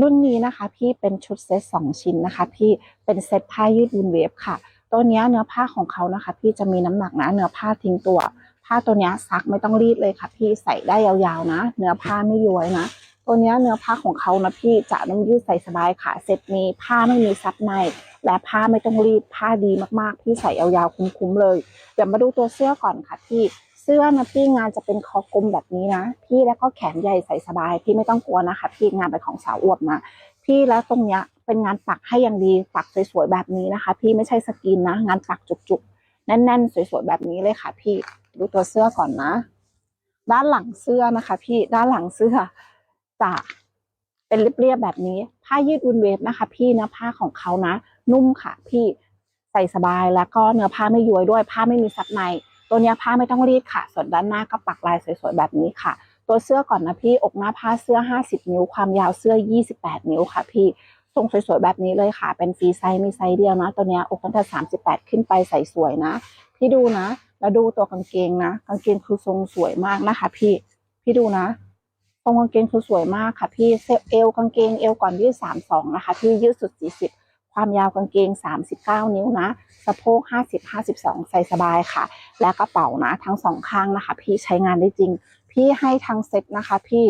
รุ่นนี้นะคะ พี่เป็นชุดเซตสองชิ้นนะคะ พี่เป็นเซตผ้ายืดวูนเวฟค่ะ ตัวนี้เนื้อผ้าของเขานะคะ พี่จะมีน้ำหนักนะเนื้อผ้าทิ้งตัว ผ้าตัวนี้ซักไม่ต้องรีดเลยค่ะ พี่ใส่ได้ยาวๆนะ เนื้อผ้าไม่ย้วยนะตัวนี้เนื้อผ้าของเขานะพี่จะนุ่มยืดใส่สบายค่ะ เซ็ตนี้ผ้าไม่มีซับใน และผ้าไม่ต้องรีดผ้าดีมากๆ พี่ใส่ยาวๆคุ้มๆเลย เดี๋ยวมาดูตัวเสื้อก่อนค่ะพี่ เสื้อนะพี่งานจะเป็นคอกลมแบบนี้นะ พี่แล้วก็แขนใหญ่ใส่สบาย พี่ไม่ต้องกลัวนะคะ พี่งานเป็นของสาวอวบนะพี่แล้วตรงเนี้ยเป็นงานปักให้อย่างดีปักสวยๆแบบนี้นะคะ พี่ไม่ใช่สกรีนนะ งานปักจุกๆ แน่นๆ สวยๆแบบนี้เลยค่ะ พี่ดูตัวเสื้อก่อนนะ ด้านหลังเสื้อนะคะ พี่ด้านหลังเสื้อจะเป็นเรียบๆแบบนี้ ผ้ายืดอุนเวฟนะคะ พี่เนื้อผ้าของเขานะ นุ่มค่ะ พี่ใส่สบายแล้วก็เนื้อผ้าไม่ย้วยด้วยผ้าไม่มีซับใน ตัวนี้ผ้าไม่ต้องรีดค่ะ ส่วนด้านหน้าก็ปักลายสวยๆแบบนี้ค่ะ ตัวเสื้อก่อนนะพี่อกหน้าผ้าเสื้อ 50 นิ้ว ความยาวเสื้อ 28 นิ้วค่ะ พี่ทรงสวยๆแบบนี้เลยค่ะ เป็นฟรีไซส์มีไซส์เดียวนะ ตัวนี้อกตั้งแต่38 ขึ้นไปใส่สวยนะ พี่ดูนะ แล้วดูตัวกางเกงนะ กางเกงคือทรงสวยมากนะคะ พี่พี่ดูนะทรงกางเกงคือสวยมากค่ะ พี่เอวกางเกงเอวก่อนยืด32นะคะ พี่ยืดสุด40 ความยาวกางเกง 39 นิ้วนะสะโพก 50 52 ใส่สบายค่ะ และกระเป๋านะ ทั้งสองข้างนะคะ พี่ใช้งานได้จริง พี่ให้ทั้งเซ็ตนะคะ พี่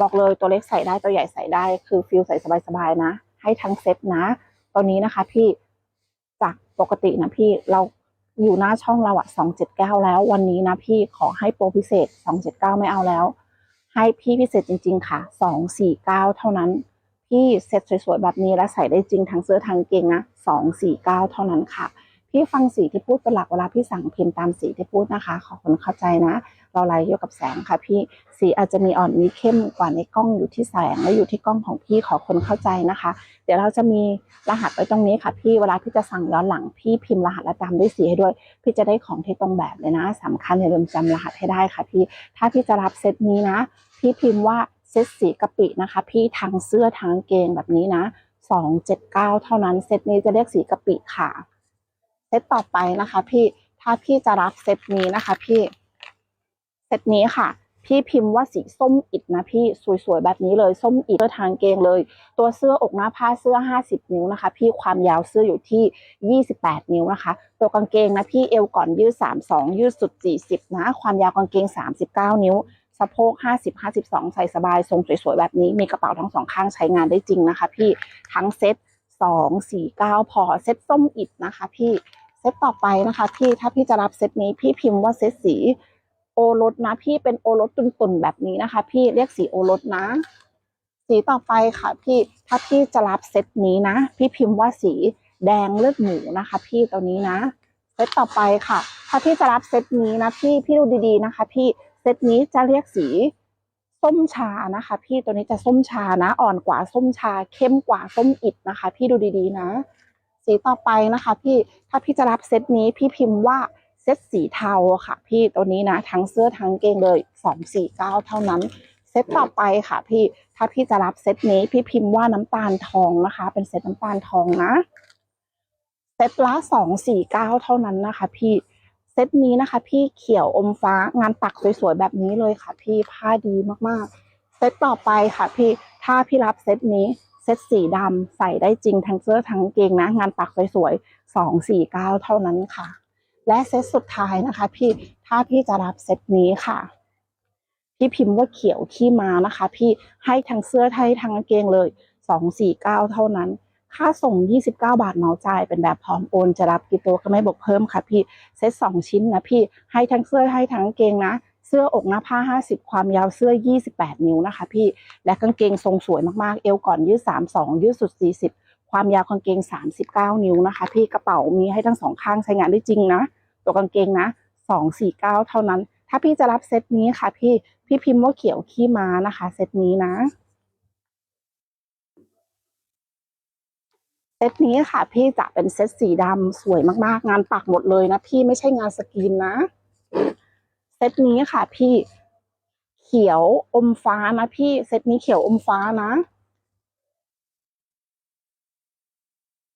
บอกเลยตัวเล็กใส่ได้ตัวใหญ่ใส่ได้คือฟิลใส่สบายๆนะ ให้ทั้งเซ็ตนะตัวนี้นะคะพี่จากปกตินะพี่เราอยู่หน้าช่องเราอะ279 แล้ว วันนี้นะพี่ขอให้โปรพิเศษ 279 ไม่เอาแล้ว ให้พี่พิเศษจริง ๆ ค่ะ 249 เท่านั้น พี่เซ็ตสวยๆแบบนี้แล้วใส่ได้จริงทั้งเสื้อทั้งกางเกงนะ249เก้าเท่านั้นค่ะ พี่ฟังสีที่พูดเป็นหลักเวลาพี่สั่งพิมพ์ตามสีที่พูดนะคะ ขอคนเข้าใจนะ เราไล่เกี่ยวกับแสงค่ะพี่สีอาจจะมีอ่อนมีเข้มกว่าในกล้องอยู่ที่แสงและอยู่ที่กล้องของพี่ขอคนเข้าใจนะคะ เดี๋ยวเราจะมีรหัสไว้ตรงนี้ค่ะ พี่เวลาพี่จะสั่งย้อนหลังพี่พิมพ์รหัสและตามด้วยสีให้ด้วย พี่จะได้ของที่ตรงแบบเลยนะสำคัญอย่าลืมจำรหัสให้ได้ค่ะพี่ถ้าพี่จะรับเซตนี้นะ พี่พิมพ์ว่า เซตสีกะปินะคะ พี่ทั้งเสื้อทั้งกางเกงแบบนี้นะ279เท่านั้นเซตนี้จะเรียกสีกะปิค่ะ เซตต่อไปนะคะ พี่ถ้าพี่จะรับเซตนี้นะคะ พี่เซตนี้ค่ะพี่พิมพ์ว่าสีส้มอิดนะพี่สวยๆแบบนี้เลยส้มอิดเสื้อทางเกงเลย ตัวเสื้ออกหน้าผ้าเสื้อ 50 นิ้วนะคะ พี่ความยาวเสื้ออยู่ที่ 28 นิ้วนะคะ ตัวกางเกงนะพี่เอวก่อนยืด 32 ยืดสุด 40 นะ ความยาวกางเกง 39 นิ้ว สะโพก 50 52 ใส่สบาย ทรงสวยๆ แบบนี้ มีกระเป๋าทั้งสองข้างใช้งานได้จริงนะคะ พี่ ทั้งเซ็ต2 4 9 พอ เซ็ตส้มอิดนะคะ พี่ เซ็ตต่อไปนะคะ พี่ ถ้าพี่จะรับเซ็ตนี้ พี่พิมพ์ว่าเซ็ตสีโอรสนะ พี่ เป็นโอรสตุ่นๆ แบบนี้นะคะ พี่ เรียกสีโอรสนะ สีต่อไปค่ะ พี่ ถ้าพี่จะรับเซ็ตนี้นะ พี่พิมพ์ว่าสีแดงเลือดหมูนะคะ พี่ตัวนี้นะ เซ็ตต่อไปค่ะ ถ้าพี่จะรับเซ็ตนี้นะพี่ พี่ดูดีๆนะคะ พี่ เซตนี้จะเรียกสีส้มชานะคะ พี่ตัวนี้จะส้มชานะ อ่อนกว่าส้มชา เข้มกว่าส้มอิดนะคะ พี่ดูดีๆนะ สีต่อไปนะคะ พี่ถ้าพี่จะรับเซตนี้พี่พิมพ์ว่าเซตสีเทาค่ะ พี่ตัวนี้นะ ทั้งเสื้อทั้งเกงเลยสองสี่เก้าเท่านั้น เซตต่อไปค่ะ พี่ถ้าพี่จะรับเซตนี้พี่พิมพ์ว่าน้ำตาลทองนะคะ เป็นเซตน้ำตาลทองนะเซตละสองสี่เก้าเท่านั้นนะคะ พี่ ตนี้นะคะ พี่เขียวอมฟ้างานปักสวยๆแบบนี้เลยค่ะ พี่ผ้าดีมากๆ เซตต่อไปค่ะ พี่ถ้าพี่รับเซตนี้เซตสีดำใส่ได้จริงทั้งเสื้อทั้งเกงนะ งานปักสวยๆสองสี่เก้าเท่านั้นค่ะ และเซตสุดท้ายนะคะ พี่ถ้าพี่จะรับเซตนี้ค่ะพี่พิมพ์ว่าเขียวขี้มานะคะ พี่ให้ทั้งเสื้อให้ทั้งกางเกงเลยสองสี่เก้าเท่านั้น ค่าส่ง 29 บาทเมาจ่ายเป็นแบบพร้อมโอน จะรับกี่ตัวก็ไม่บวกเพิ่มค่ะพี่เซตสองชิ้นนะพี่ให้ทั้งเสื้อให้ทั้งกางเกงนะเสื้ออกหน้าผ้า 50 ความยาวเสื้อ 28 นิ้วนะคะ พี่ และกางเกงทรงสวยมากๆ เอวก่อนยืด 32 ยืดสุด 40 ความยาวกางเกง 39 นิ้วนะคะ พี่กระเป๋ามีให้ทั้งสองข้างใช้งานได้จริงนะ ตัวกางเกงนะ 249 เท่านั้น ถ้าพี่จะรับเซตนี้ค่ะ พี่ พี่พิมพ์ว่าเขียวขี้ม้านะคะ เซตนี้นะ เซตนี้ค่ะ พี่จะเป็นเซตสีดำสวยมากๆ งานปักหมดเลยนะพี่ไม่ใช่งานสกรีนนะ เซตนี้ค่ะ พี่เขียวอมฟ้านะพี่เซตนี้เขียวอมฟ้านะ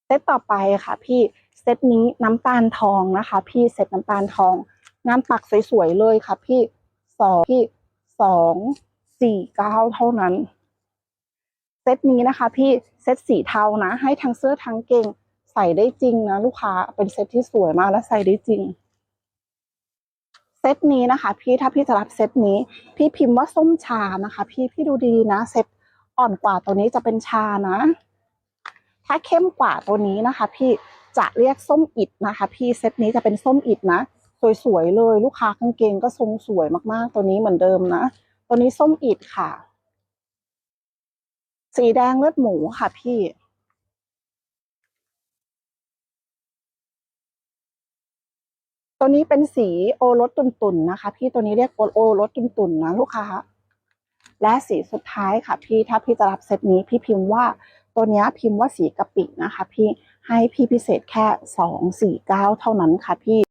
เซตต่อไปค่ะ พี่เซตนี้น้ำตาลทองนะคะ พี่เซตน้ำตาลทอง งานปักสวยๆเลยค่ะ พี่สองพี่สองสี่เก้าเท่านั้น เซตนี้นะคะ พี่เซตสีเทานะ ให้ทั้งเสื้อทั้งเกงใส่ได้จริงนะ ลูกค้าเป็นเซตที่สวยมากและใส่ได้จริง เซตนี้นะคะ พี่ถ้าพี่จะรับเซตนี้ พี่พิมพ์ว่าส้มชานะคะ พี่พี่ดูดีๆนะ เซตอ่อนกว่าตัวนี้จะเป็นชานะ ถ้าเข้มกว่าตัวนี้นะคะ พี่จะเรียกส้มอิดนะคะ พี่เซตนี้จะเป็นส้มอิดนะสวยๆเลย ลูกค้ากางเกงก็ทรงสวยมากๆ ตัวนี้เหมือนเดิมนะ ตัวนี้ส้มอิดค่ะ สีแดงเลือดหมูค่ะพี่ ตัวนี้เป็นสีโอรสตุ่นๆนะคะ พี่ตัวนี้เรียกโอรสตุ่นๆนะลูกค้า และสีสุดท้ายค่ะพี่ถ้าพี่จะรับเซตนี้พี่พิมพ์ว่าตัวนี้พิมพ์ว่าสีกะปินะคะ พี่ให้พี่พิเศษแค่สองสี่เก้าเท่านั้นค่ะพี่